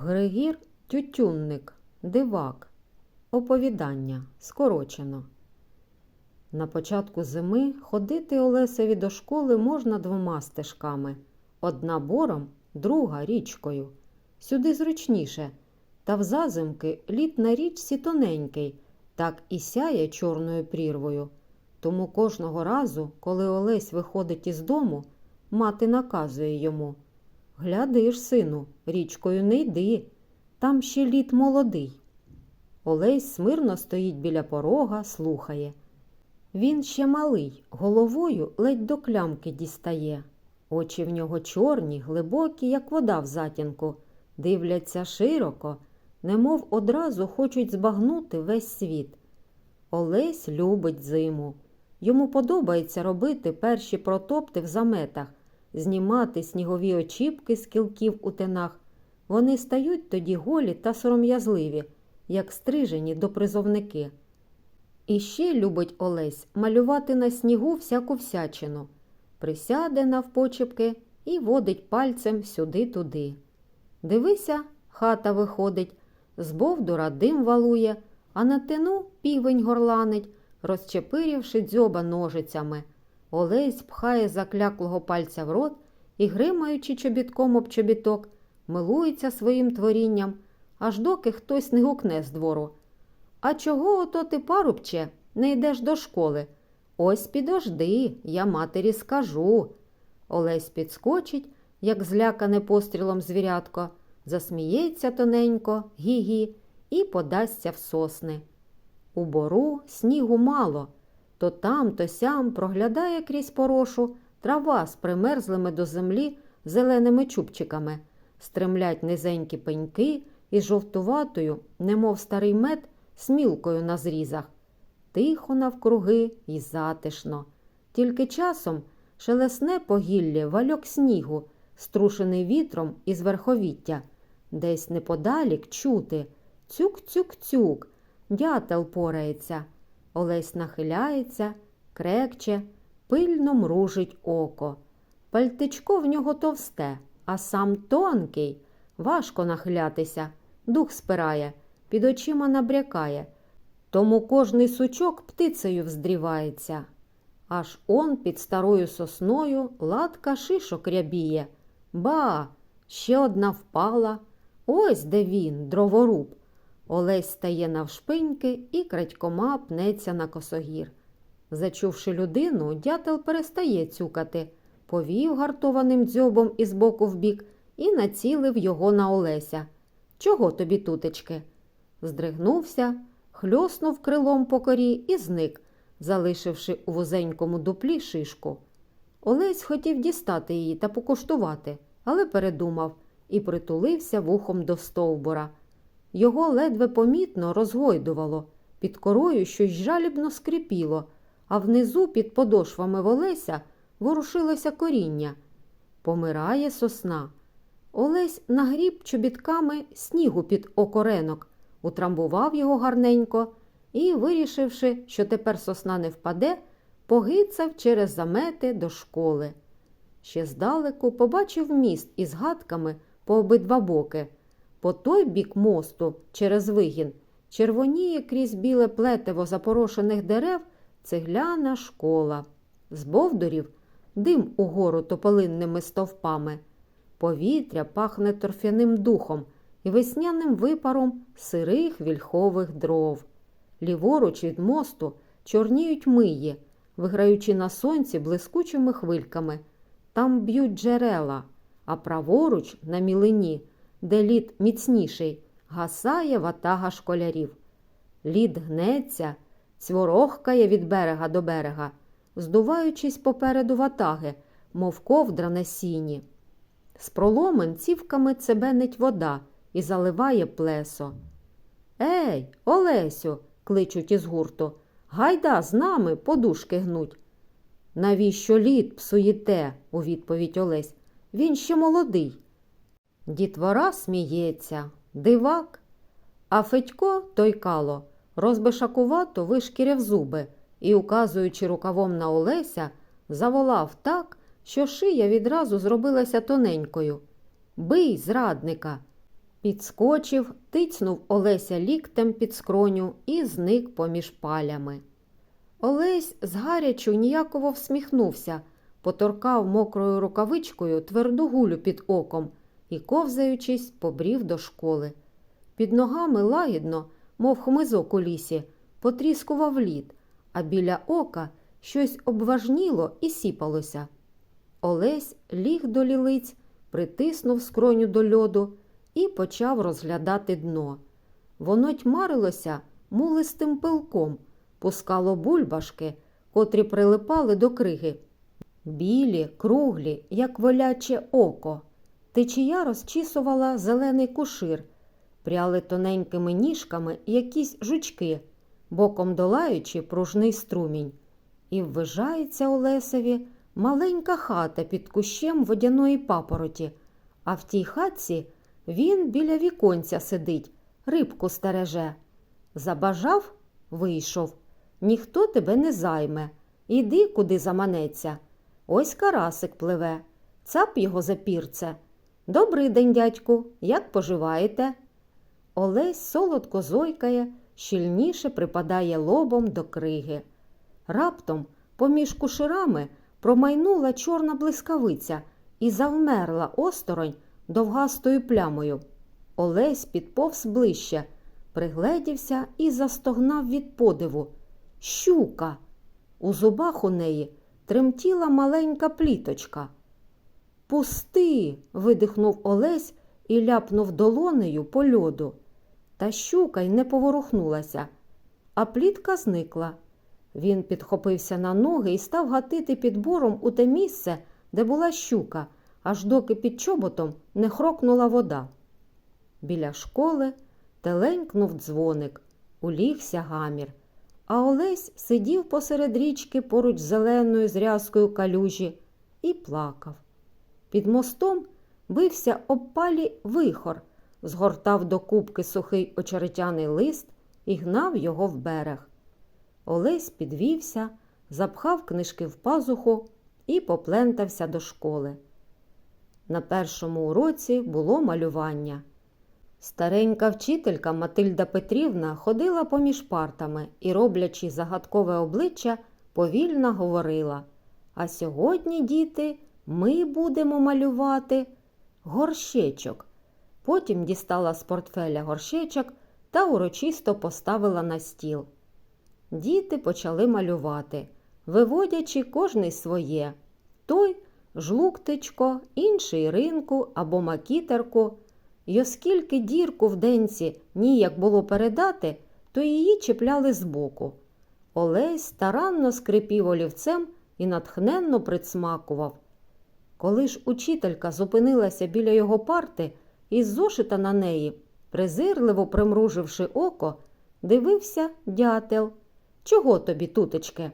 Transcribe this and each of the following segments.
Григір Тютюнник, дивак. Оповідання скорочено. На початку зими ходити Олесеві до школи можна двома стежками. Одна бором, друга річкою. Сюди зручніше. Та в зазимки лід на річці тоненький, так і сяє чорною прірвою. Тому кожного разу, коли Олесь виходить із дому, мати наказує йому Гляди ж, сину, річкою не йди, там ще лід молодий. Олесь смирно стоїть біля порога, слухає. Він ще малий, головою ледь до клямки дістає. Очі в нього чорні, глибокі, як вода в затінку, дивляться широко, немов одразу хочуть збагнути весь світ. Олесь любить зиму. Йому подобається робити перші протопти в заметах, знімати снігові очіпки з кілків у тинах. Вони стають тоді голі та сором'язливі, як стрижені допризовники. І ще любить Олесь малювати на снігу всяку всячину. Присяде навпочепки і водить пальцем сюди-туди. Дивися, хата виходить, з бовдура дим валує, а на тину півень горланить, розчепирівши дзьоба ножицями. Олесь пхає закляклого пальця в рот і, гримаючи чобітком об чобіток, милується своїм творінням, аж доки хтось не гукне з двору. А чого ото ти, парубче, не йдеш до школи? Ось підожди, я матері скажу. Олесь підскочить, як злякане пострілом звірятко, засміється тоненько, гі-гі, і подасться в сосни. У бору снігу мало, то там, то сям проглядає крізь порошу трава з примерзлими до землі зеленими чубчиками, стремлять низенькі пеньки із жовтуватою, немов старий мед, смілкою на зрізах. Тихо навкруги і затишно. Тільки часом шелесне погілля вальок снігу, струшений вітром із верховіття. Десь неподалік чути цюк-цюк-цюк, дятел порається. Олесь нахиляється, крекче, пильно мружить око. Пальтичко в нього товсте, а сам тонкий. Важко нахилятися, дух спирає, під очима набрякає. Тому кожний сучок птицею вздрівається. Аж он під старою сосною латка шишок рябіє. Ба, ще одна впала. Ось де він, дроворуб. Олесь стає навшпиньки і крадькома пнеться на косогір. Зачувши людину, дятел перестає цюкати, повів гартованим дзьобом із боку в бік і націлив його на Олеся. Чого тобі, тутечки? Здригнувся, хльоснув крилом по корі і зник, залишивши у вузенькому дуплі шишку. Олесь хотів дістати її та покуштувати, але передумав і притулився вухом до стовбура. Його ледве помітно розгойдувало, під корою щось жалібно скрипіло, а внизу під подошвами Олеся ворушилося коріння. Помирає сосна. Олесь нагріб чобітками снігу під окоренок, утрамбував його гарненько і, вирішивши, що тепер сосна не впаде, погицав через замети до школи. Ще здалеку побачив міст із гадками по обидва боки. По той бік мосту, через вигін, червоніє крізь біле плетиво запорошених дерев цегляна школа. З бовдурів дим угору тополинними стовпами. Повітря пахне торфяним духом і весняним випаром сирих вільхових дров. Ліворуч від мосту чорніють миї, виграючи на сонці блискучими хвильками. Там б'ють джерела, а праворуч на мілині, де лід міцніший, гасає ватага школярів. Лід гнеться, цворохкає від берега до берега, здуваючись попереду ватаги, мов ковдра на сіні. З проломен цівками цебенить вода і заливає плесо. Ей, Олесю, кличуть із гурту, гайда з нами подушки гнуть. Навіщо лід псуєте? у відповідь Олесь. Він ще молодий. Дітвора сміється, дивак. А Федько, той кало, розбишакувато вишкіряв зуби і, указуючи рукавом на Олеся, заволав так, що шия відразу зробилася тоненькою. Бий, зрадника! Підскочив, тицнув Олеся ліктем під скроню і зник поміж палями. Олесь згарячу ніяково всміхнувся, поторкав мокрою рукавичкою тверду гулю під оком і, ковзаючись, побрів до школи. Під ногами лагідно, мов хмизок у лісі, потріскував лід, а біля ока щось обважніло і сіпалося. Олесь ліг до лілиць, притиснув скроню до льоду і почав розглядати дно. Воно тьмарилося мулистим пилком, пускало бульбашки, котрі прилипали до криги. Білі, круглі, як воляче око. Течія розчісувала зелений кушир, пряли тоненькими ніжками якісь жучки, боком долаючи пружний струмінь. І ввижається Олесеві маленька хата під кущем водяної папороті, а в тій хатці він біля віконця сидить, рибку стереже. Забажав вийшов. Ніхто тебе не займе. Іди, куди заманеться. Ось карасик пливе, цап його за пірце. Добрий день, дядьку, як поживаєте? Олесь солодко зойкає, щільніше припадає лобом до криги. Раптом, поміж куширами, промайнула чорна блискавиця і завмерла осторонь довгастою плямою. Олесь підповз ближче, пригледівся і застогнав від подиву. Щука! У зубах у неї тремтіла маленька пліточка. Пусти. видихнув Олесь і ляпнув долонею по льоду. Та щука й не поворухнулася, а плітка зникла. Він підхопився на ноги і став гатити під бором у те місце, де була щука, аж доки під чоботом не хрокнула вода. Біля школи теленькнув дзвоник, улігся гамір, а Олесь сидів посеред річки поруч з зеленою зрязкою калюжі і плакав. Під мостом бився об палі вихор, згортав до кубки сухий очеретяний лист і гнав його в берег. Олесь підвівся, запхав книжки в пазуху і поплентався до школи. На першому уроці було малювання. Старенька вчителька Матильда Петрівна ходила поміж партами і, роблячи загадкове обличчя, повільно говорила. А сьогодні, діти, ми будемо малювати горщечок. Потім дістала з портфеля горщечок та урочисто поставила на стіл. Діти почали малювати, виводячи кожний своє. Той жлуктичко, інший ринку або макітерку. І оскільки дірку в денці ніяк було передати, то її чіпляли збоку. Олесь старанно скрипів олівцем і натхненно присмакував. Коли ж учителька зупинилася біля його парти і зошита на неї, презирливо примруживши око, дивився дятел. Чого тобі, тутечки?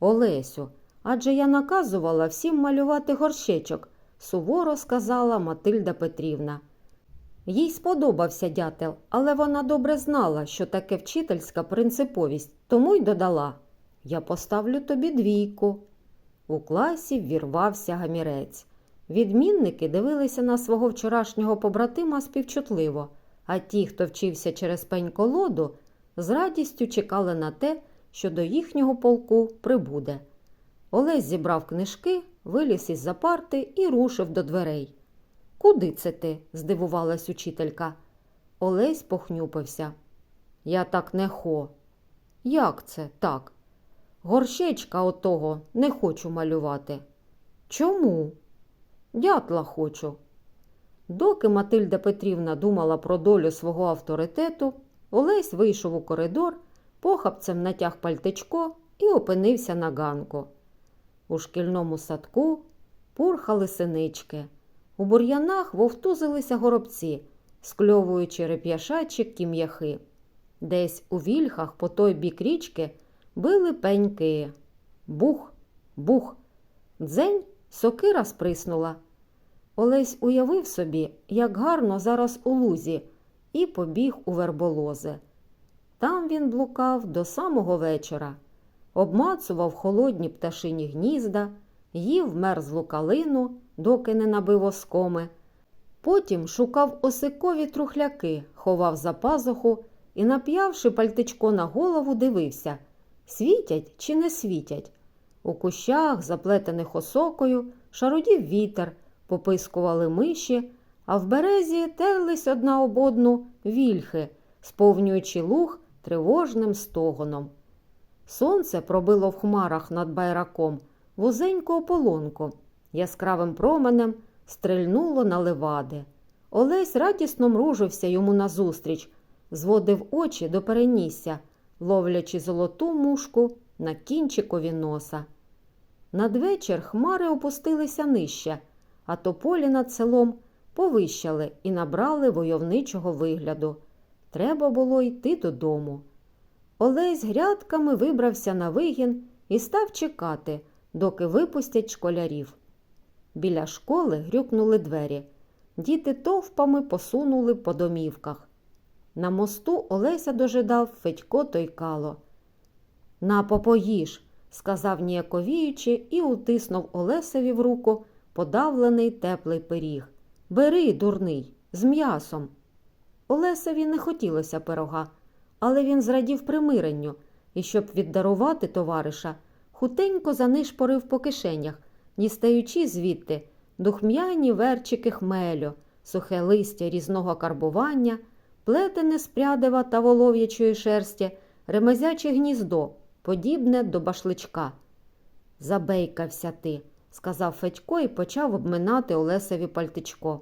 Олесю, адже я наказувала всім малювати горщечок, суворо сказала Матильда Петрівна. Їй сподобався дятел, але вона добре знала, що таке вчительська принциповість, тому й додала Я поставлю тобі двійку. У класі ввірвався гамірець. Відмінники дивилися на свого вчорашнього побратима співчутливо, а ті, хто вчився через пень колоду, з радістю чекали на те, що до їхнього полку прибуде. Олесь зібрав книжки, виліз із за парти і рушив до дверей. Куди це ти? здивувалась учителька. Олесь похнюпився. Я так не хо. Як це так? Горщечка отого не хочу малювати. Чому? Дятла хочу. Доки Матильда Петрівна думала про долю свого авторитету, Олесь вийшов у коридор, похапцем натяг пальтичко і опинився на ганку. У шкільному садку пурхали синички. У бур'янах вовтузилися горобці, скльовуючи реп'яшачі кім'яхи. Десь у вільхах по той бік річки били пеньки. Бух, бух. Дзень сокира сприснула. Олесь уявив собі, як гарно зараз у лузі, і побіг у верболози. Там він блукав до самого вечора, обмацував холодні пташині гнізда, їв мерзлу калину, доки не набив оскоми, Потім шукав осикові трухляки, ховав за пазуху і, нап'явши пальтичко на голову, дивився, світять чи не світять. У кущах, заплетених осокою, шарудів вітер, попискували миші, а в березі терлись одна об одну вільхи, сповнюючи луг тривожним стогоном. Сонце пробило в хмарах над байраком вузеньку ополонку, яскравим променем стрельнуло на левади. Олесь радісно мружився йому назустріч, зводив очі до перенісся, ловлячи золоту мушку на кінчикові носа. Надвечір хмари опустилися нижче, а тополі над селом повищали і набрали войовничого вигляду. Треба було йти додому. Олесь грядками вибрався на вигін і став чекати, доки випустять школярів. Біля школи грюкнули двері. Діти товпами посунули по домівках. На мосту Олеся дожидав Федько Тойкало. На попоїж, сказав ніяковіючи і утиснув Олесеві в руку подавлений теплий пиріг. Бери, дурний, з м'ясом. Олесеві не хотілося пирога, але він зрадів примиренню і, щоб віддарувати товариша, хутенько занишпорив по кишенях, дістаючи звідти духм'яні верчики хмелю, сухе листя різного карбування, плетене з прядива та волов'ячої шерсті, ремезяче гніздо, подібне до башличка. Забейкався ти, сказав Федько і почав обминати Олесеві пальтичко.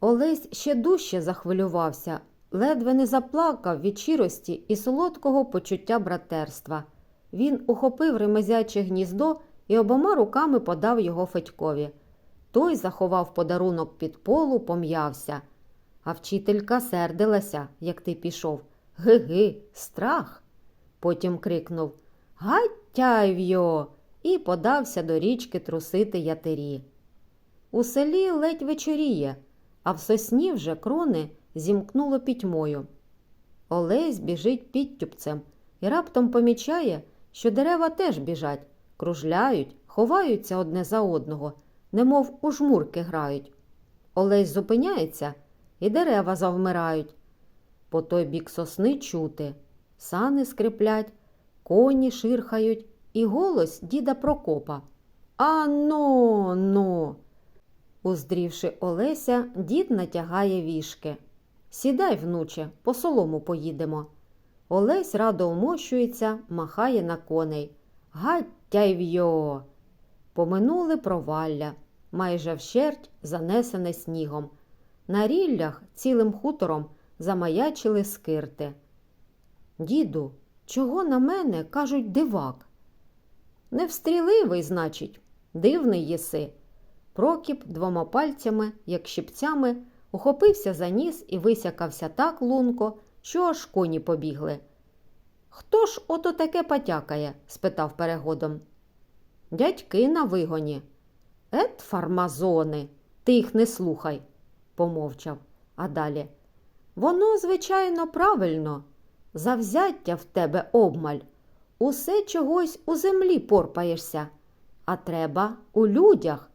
Олесь ще дужче захвилювався, ледве не заплакав від щирості і солодкого почуття братерства. Він ухопив ремезяче гніздо і обома руками подав його Федькові. Той заховав подарунок під полу, пом'явся. А вчителька сердилася, як ти пішов. Ги-ги, страх. Потім крикнув Гаттяйв'йо! і подався до річки трусити ятері. У селі ледь вечоріє, а в сосні вже крони зімкнуло пітьмою. Олесь біжить підтюпцем і раптом помічає, що дерева теж біжать, кружляють, ховаються одне за одного, немов у жмурки грають. Олесь зупиняється, і дерева завмирають. По той бік сосни чути, сани скриплять, коні ширхають і голос діда Прокопа. Ано, но. Уздрівши Олеся, дід натягає вішки. Сідай, внуче, по солому поїдемо. Олесь радо умощується, махає на коней. Гаттяйв'йо! Поминули провалля, майже вщерть занесене снігом. На ріллях цілим хутором замаячили скирти. Діду, чого на мене кажуть дивак? Невстріливий, значить, дивний єси. Прокіп двома пальцями, як щипцями, ухопився за ніс і висякався так лунко, що аж коні побігли. Хто ж ото таке потякає? спитав перегодом. Дядьки на вигоні. Ет, фармазони, ти їх не слухай, помовчав. А далі. Воно, звичайно, правильно. Завзяття в тебе обмаль. Усе чогось у землі порпаєшся, а треба у людях.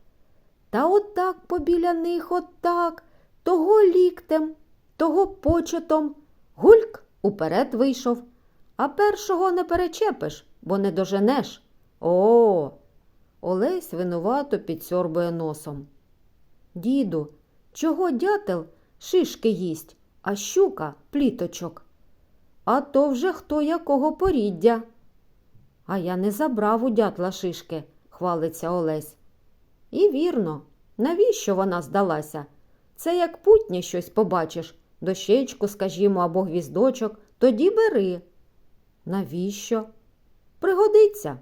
Та отак побіля них, отак, того ліктем, того почетом. Гульк уперед вийшов, а першого не перечепиш, бо не доженеш. О. Олесь винувато підсьорбує носом. Діду, чого дятел шишки їсть, а щука пліточок? А то вже хто якого поріддя. А я не забрав у дятла шишки, хвалиться Олесь. І вірно, навіщо вона здалася? Це як путнє щось побачиш, дощечку, скажімо, або гвіздочок, тоді бери. Навіщо? Пригодиться.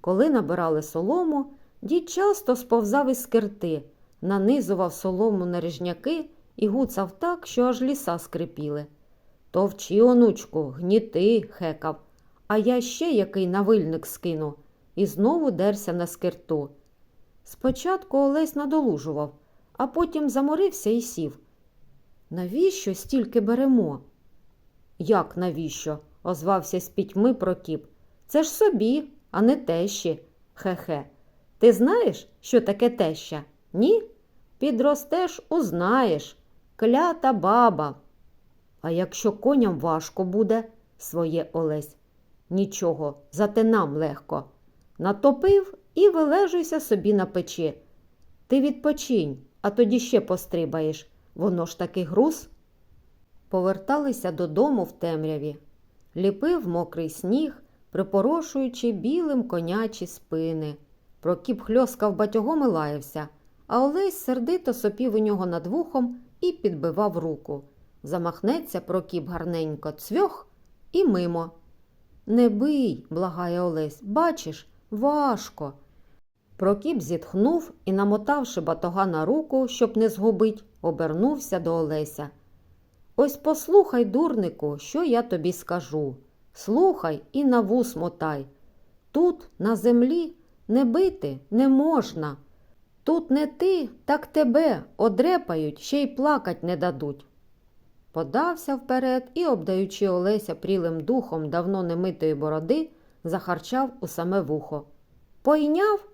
Коли набирали солому, дід часто сповзав із скирти, нанизував солому на ріжняки і гуцав так, що аж ліса скрипіли. Товчи, онучку, гніти, хекав, а я ще який навильник скину і знову дерся на скирту. Спочатку Олесь надолужував, а потім заморився і сів. Навіщо стільки беремо? Як навіщо? озвався з пітьми Прокіп. Це ж собі, а не тещі. Хе-хе. Ти знаєш, що таке теща? Ні? Підростеш, узнаєш. Клята баба. А якщо коням важко буде, своє Олесь. Нічого, зате нам легко. Натопив і вилежуйся собі на печі. Ти відпочинь, а тоді ще пострибаєш. Воно ж таки груз. Поверталися додому в темряві. Ліпив мокрий сніг, припорошуючи білим конячі спини. Прокіп хльоскав батьогом і лаявся, а Олесь сердито сопів у нього над вухом і підбивав руку. Замахнеться Прокіп гарненько цвьох і мимо. Не бий, благає Олесь, бачиш, важко. Прокіп зітхнув і, намотавши батога на руку, щоб не згубить, обернувся до Олеся. Ось послухай, дурнику, що я тобі скажу. Слухай і на вус мотай. Тут, на землі, не бити не можна. Тут не ти, так тебе одрепають, ще й плакать не дадуть. Подався вперед і, обдаючи Олеся прілим духом давно немитої бороди, захарчав у саме вухо. Пойняв?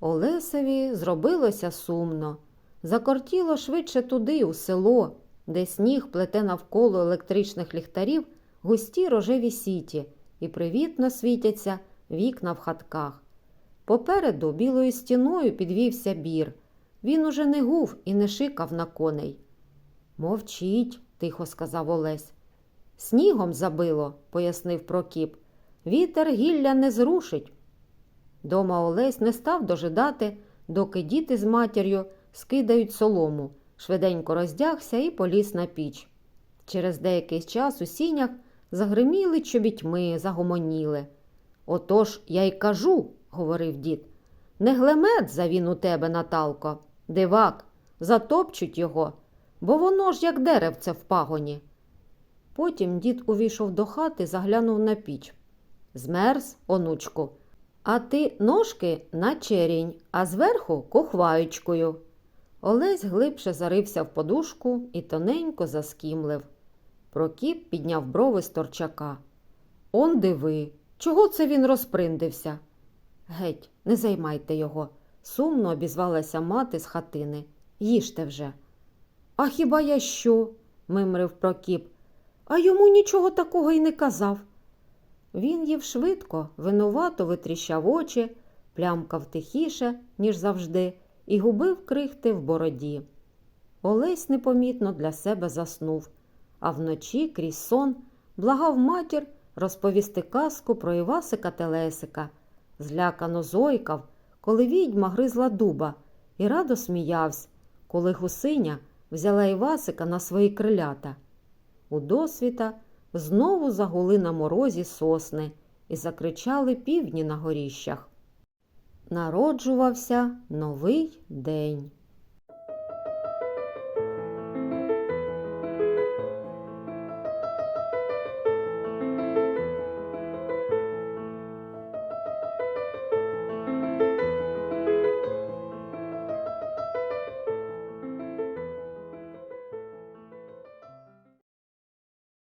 Олесеві зробилося сумно. Закортіло швидше туди, у село, де сніг плете навколо електричних ліхтарів густі рожеві сіті і привітно світяться вікна в хатках. Попереду білою стіною підвівся бір. Він уже не гув і не шикав на коней. Мовчіть, тихо сказав Олесь. Снігом забило, пояснив Прокіп. Вітер гілля не зрушить. Дома Олесь не став дожидати, доки діти з матір'ю скидають солому, швиденько роздягся і поліз на піч. Через деякий час у сінях загриміли чобітьми, загомоніли. Отож я й кажу, говорив дід, не глемет за він у тебе, Наталко, дивак, затопчуть його, бо воно ж як деревце в пагоні. Потім дід увійшов до хати, заглянув на піч. Змерз, онучку, а ти ножки на черінь, а зверху кухваючкою. Олесь глибше зарився в подушку і тоненько заскімлив. Прокіп підняв брови з торчака. Он диви, чого це він розприндився? Геть, не займайте його, сумно обізвалася мати з хатини. Їжте вже. А хіба я що? мимрив Прокіп. А йому нічого такого й не казав. Він їв швидко, винувато витріщав очі, плямкав тихіше, ніж завжди, і губив крихти в бороді. Олесь непомітно для себе заснув, а вночі крізь сон благав матір розповісти казку про Івасика Телесика, злякано зойкав, коли відьма гризла дуба, і радо сміявся, коли гусиня взяла Івасика на свої крилята. У досвіта знову загули на морозі сосни і закричали півдні на горіщах. Народжувався новий день.